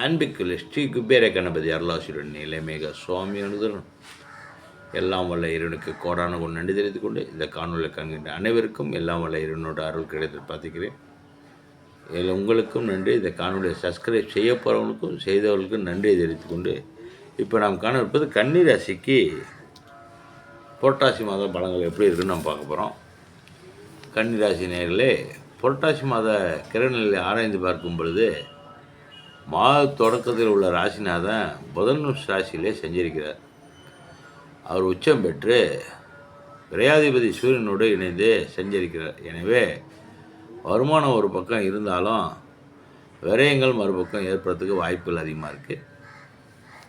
அன்பிக்குள்ள ஸ்ரீ குபேர கணபதி அருளாசியுடன் நிலைமேக சுவாமி அனுதரன் எல்லாம் வல்ல இறைவனுக்கு கோடான கொண்டு நன்றி தெரிவித்துக் கொண்டு இந்த காணொலியை காண்கின்ற அனைவருக்கும் எல்லாம் வல்ல இறைவனோட அருள் கிடைத்து பார்த்துக்கிறேன். இதில் உங்களுக்கும் நன்றி. இந்த காணொலியை சப்ஸ்கிரைப் செய்ய போகிறவங்களுக்கும் செய்தவர்களுக்கும் நன்றியை தெரிவித்துக் கொண்டு இப்போ நாம் காண இருப்பது கன்னி ராசிக்கு புரட்டாசி மாத பலங்கள் எப்படி இருக்குன்னு நம்ம பார்க்க போகிறோம் கன்னிராசி நேர்களே புரட்டாசி மாத கிரகநிலையை ஆராய்ந்து பார்க்கும் பொழுது மாத தொடக்கத்தில் உள்ள ராசிநாதன் புதன் ராசியிலே செஞ்சிருக்கிறார். அவர் உச்சம் பெற்று விரையாதிபதி சூரியனோடு இணைந்து செஞ்சிருக்கிறார். எனவே வருமானம் ஒரு பக்கம் இருந்தாலும் விரயங்கள் மறுபக்கம் ஏற்படுறதுக்கு வாய்ப்புகள் அதிகமாக இருக்குது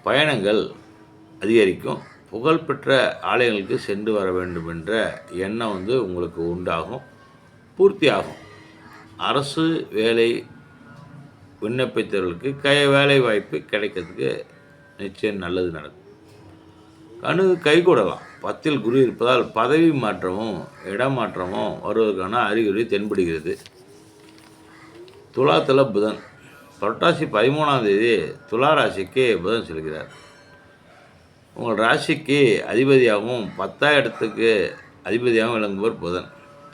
பயணங்கள் அதிகரிக்கும். புகழ்பெற்ற ஆலயங்களுக்கு சென்று வர வேண்டும் என்ற எண்ணம் வந்து உங்களுக்கு உண்டாகும். பூர்த்தியாகும். அரசு வேலை விண்ணப்பித்தவர்களுக்கு கை வேலை வாய்ப்பு கிடைக்கிறதுக்கு நிச்சயம் நல்லது நடக்கும். கணு கைகூடலாம் பத்தில் குரு இருப்பதால் பதவி மாற்றமும் இடமாற்றமும் வருவதற்கான அறிகுறி தென்படுகிறது. துலாத்தில் புதன். புரட்டாசி பதிமூணாம் தேதி துலா ராசிக்கு புதன் செல்கிறார். உங்கள் ராசிக்கு அதிபதியாகவும் பத்தாம் இடத்துக்கு அதிபதியாகவும் விளங்குவர் புதன்.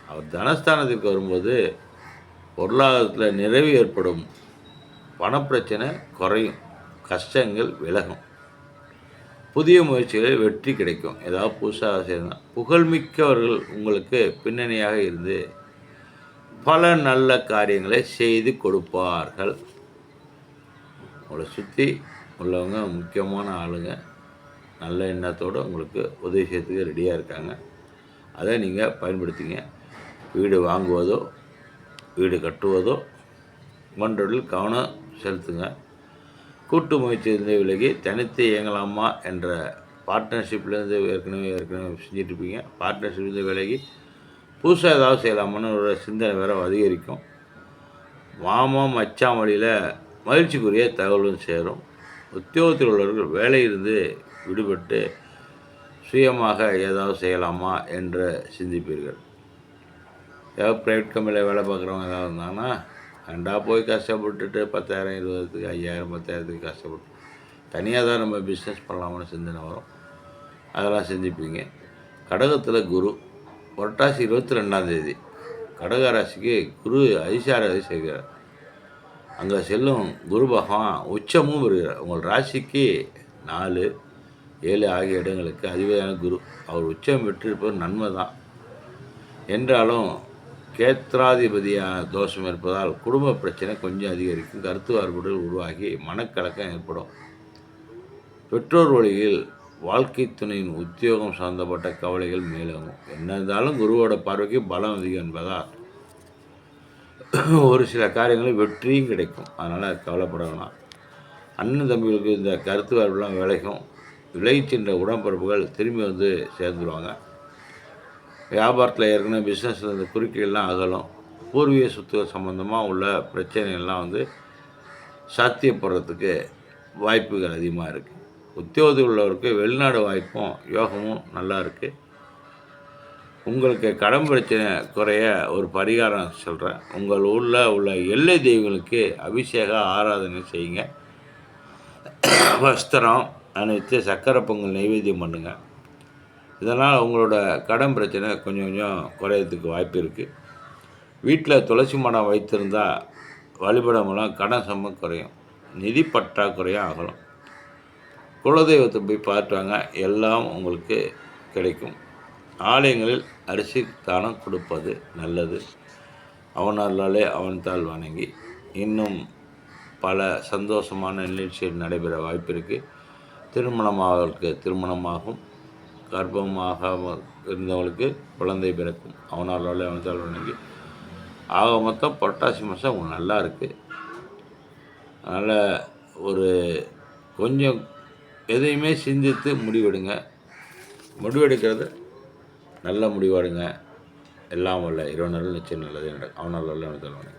அவர் தனஸ்தானத்திற்கு வரும்போது பொருளாதாரத்தில் நிறைவு ஏற்படும். பணப்பிரச்சனை குறையும். கஷ்டங்கள் விலகும். புதிய முயற்சிகளில் வெற்றி கிடைக்கும். ஏதாவது புதுசாக செய்யணும் புகழ்மிக்கவர்கள் உங்களுக்கு பின்னணியாக இருந்து பல நல்ல காரியங்களை செய்து கொடுப்பார்கள். உங்களை சுற்றி உள்ளவங்க முக்கியமான ஆளுங்க நல்ல எண்ணத்தோடு உங்களுக்கு உதவி செய்யறதுக்கு ரெடியாக இருக்காங்க. அதை நீங்கள் பயன்படுத்திங்க. வீடு வாங்குவதோ வீடு கட்டுவதோ மன்றில் கவனம் செலுத்துங்க. கூட்டு முயற்சியிலிருந்து விலகி தனித்து இயங்கலாமா என்ற பார்ட்னர்ஷிப்லேருந்து ஏற்கனவே ஏற்கனவே செஞ்சுட்டு இருப்பீங்க பார்ட்னர்ஷிப்லேருந்து விலகி புதுசாக ஏதாவது செய்யலாமான்னு ஒரு சிந்தனை வேறு அதிகரிக்கும். மாமா மச்சான் வழியில் மகிழ்ச்சிக்குரிய தகவலும் சேரும். உத்தியோகத்தில் உள்ளவர்கள் வேலையிலிருந்து விடுபட்டு சுயமாக ஏதாவது செய்யலாமா என்று சிந்திப்பீர்கள். ஏதாவது ப்ரைவேட் கம்பெனியில் வேலை பார்க்குறவங்க ஏதாவது இருந்தாங்கன்னா ரெண்டா போய் கஷ்டப்பட்டுட்டு பத்தாயிரம் இருபதுக்கு ஐயாயிரம் பத்தாயிரத்துக்கு கஷ்டப்பட்டு. தனியாக தான் நம்ம பிஸ்னஸ் பண்ணலாம்னு சிந்தனை வரும். அதெல்லாம் சிந்திப்பீங்க கடகத்தில் குரு புரட்டாசி இருபத்தி ரெண்டாந்தேதி கடக ராசிக்கு குரு அதிசாரதி செய்கிறார். அங்கே செல்லும் குரு பகவான் உச்சமும் வருகிறார் உங்கள் ராசிக்கு நாலு ஏழு ஆகிய இடங்களுக்கு அதிபதியான குரு. அவர் உச்சம் பெற்றிருப்பது நன்மை தான் என்றாலும் கேத்திராதிபதியான தோஷம் இருப்பதால் குடும்ப பிரச்சனை கொஞ்சம் அதிகரிக்கும். கருத்து வேறுபாடுகள் உருவாகி மனக்கலக்கம் ஏற்படும். பெற்றோர் வழியில் வாழ்க்கை துணையின் உத்தியோகம் சார்ந்தப்பட்ட கவலைகள் மேலோங்கும். என்ன இருந்தாலும் குருவோட பார்வைக்கு பலம் அதிகம் என்பதால் ஒரு சில காரியங்களில் வெற்றியும் கிடைக்கும். அதனால் கவலைப்பட வேணாம் அண்ணன் தம்பிகளுக்கு இந்த கருத்து வேறுபெல்லாம் விளைக்கும் விலகிச் சென்ற உடம்பரப்புகள் திரும்பி வந்து சேர்ந்துருவாங்க. வியாபாரத்தில் ஏற்கனவே பிஸ்னஸில் இந்த குறுக்கீடுலாம் அகலும். பூர்வீக சொத்து சம்மந்தமாக உள்ள பிரச்சனைகள்லாம் வந்து சாத்தியப்படுறதுக்கு வாய்ப்புகள் அதிகமாக இருக்குது உத்தியோகத்தில் உள்ளவருக்கு வெளிநாடு வாய்ப்பும் யோகமும் நல்லா இருக்குது உங்களுக்கு கடன் பிரச்சனை குறைய ஒரு பரிகாரம் சொல்கிறேன் உங்கள் ஊரில் உள்ள எல்லை தெய்வங்களுக்கு அபிஷேக ஆராதனை செய்யுங்க. வஸ்திரம் அனைத்து சக்கரை பொங்கல் நைவேத்தியம் பண்ணுங்கள் இதனால் உங்களோட கடன் பிரச்சனை கொஞ்சம் கொஞ்சம் குறையிறதுக்கு வாய்ப்பு இருக்குது வீட்டில் துளசி மடம் வைத்திருந்தால் வழிபட மூலம் கடன் சம்பம் குறையும். நிதி பற்றாக்குறையும் ஆகலாம். குலதெய்வத்தை போய் பார்த்துவாங்க எல்லாம் உங்களுக்கு கிடைக்கும். ஆலயங்களில் அரிசி தானம் கொடுப்பது நல்லது. அவனாலே அவன் தாள் வணங்கி இன்னும் பல சந்தோஷமான நிகழ்ச்சிகள் நடைபெற வாய்ப்பு இருக்குது திருமணமாகவர்களுக்கு திருமணமாகும். கர்ப்பமாக இருந்தவங்களுக்கு குழந்தை பிறக்கும். அவனால் அவன் அவனால் உனக்கு ஆக மொத்தம் புரட்டாசி மாதம் உங்களுக்கு நல்லா இருக்குது அதனால் ஒரு கொஞ்சம் எதையுமே சிந்தித்து முடிவெடுங்க. முடிவெடுக்கிறது நல்ல முடிவெடுங்க. எல்லாம் வல்ல. நல்ல நிச்சயம் நல்லதே நடக்கும். அவனால் வல்ல அவன்